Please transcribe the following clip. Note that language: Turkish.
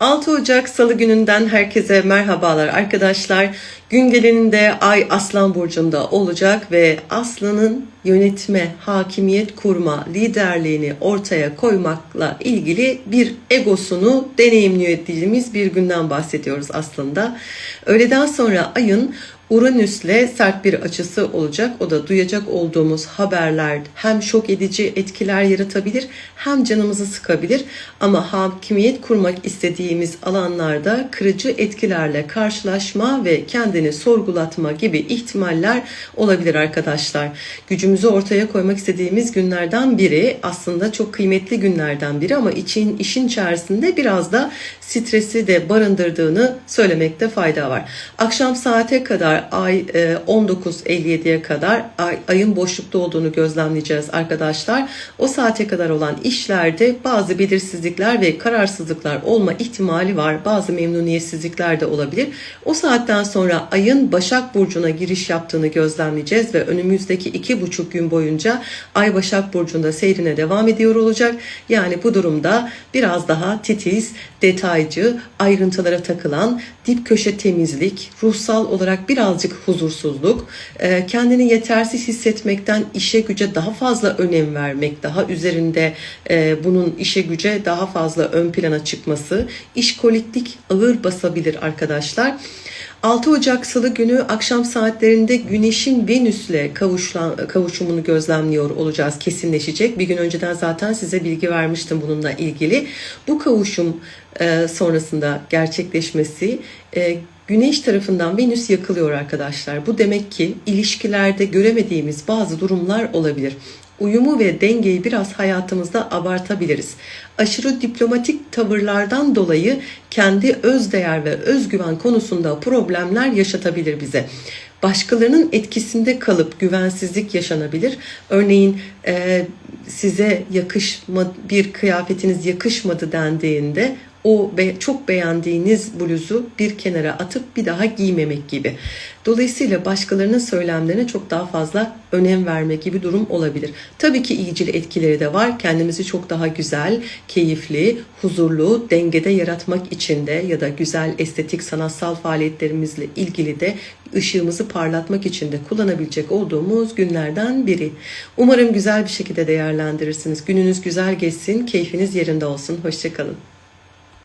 6 Ocak Salı gününden herkese merhabalar arkadaşlar. Gün geleninde Ay Aslan Burcu'nda olacak ve Aslan'ın yönetme, hakimiyet kurma, liderliğini ortaya koymakla ilgili bir egosunu deneyimlediğimiz bir günden bahsediyoruz aslında. Öğleden sonra Ay'ın Uranüs'le sert bir açısı olacak. O da duyacak olduğumuz haberler hem şok edici etkiler yaratabilir hem canımızı sıkabilir. Ama hakimiyet kurmak istediğimiz alanlarda kırıcı etkilerle karşılaşma ve kendini sorgulatma gibi ihtimaller olabilir arkadaşlar. Gücümüzü ortaya koymak istediğimiz günlerden biri aslında çok kıymetli günlerden biri ama için işin içerisinde biraz da stresi de barındırdığını söylemekte fayda var. Akşam saate kadar ay e, 19.57'ye kadar ay, ayın boşlukta olduğunu gözlemleyeceğiz arkadaşlar. O saate kadar olan işlerde bazı belirsizlikler ve kararsızlıklar olma ihtimali var. Bazı memnuniyetsizlikler de olabilir. O saatten sonra ayın Başak Burcu'na giriş yaptığını gözlemleyeceğiz ve önümüzdeki iki buçuk gün boyunca ay Başak Burcu'nda seyrine devam ediyor olacak. Yani bu durumda biraz daha titiz, detaycı, ayrıntılara takılan, dip köşe temizlik, ruhsal olarak birazcık huzursuzluk, e, kendini yetersiz hissetmekten işe güce daha fazla önem vermek, daha üzerinde e, bunun işe güce daha fazla ön plana çıkması, işkoliklik ağır basabilir arkadaşlar. 6 Ocak Salı günü akşam saatlerinde Güneş'in Venüs'le kavuşumunu gözlemliyor olacağız. Kesinleşecek. Bir gün önceden zaten size bilgi vermiştim bununla ilgili. Bu kavuşum e, sonrasında gerçekleşmesi e, Güneş tarafından Venüs yakılıyor arkadaşlar. Bu demek ki ilişkilerde göremediğimiz bazı durumlar olabilir uyumu ve dengeyi biraz hayatımızda abartabiliriz. Aşırı diplomatik tavırlardan dolayı kendi öz değer ve özgüven konusunda problemler yaşatabilir bize. Başkalarının etkisinde kalıp güvensizlik yaşanabilir. Örneğin e, size yakışma bir kıyafetiniz yakışmadı dendiğinde o be, çok beğendiğiniz bluzu bir kenara atıp bir daha giymemek gibi. Dolayısıyla başkalarının söylemlerine çok daha fazla önem verme gibi durum olabilir. Tabii ki iyicil etkileri de var. Kendimizi çok daha güzel, keyifli, huzurlu, dengede yaratmak için de ya da güzel estetik sanatsal faaliyetlerimizle ilgili de ışığımızı parlatmak için de kullanabilecek olduğumuz günlerden biri. Umarım güzel bir şekilde değerlendirirsiniz. Gününüz güzel geçsin, keyfiniz yerinde olsun. Hoşçakalın.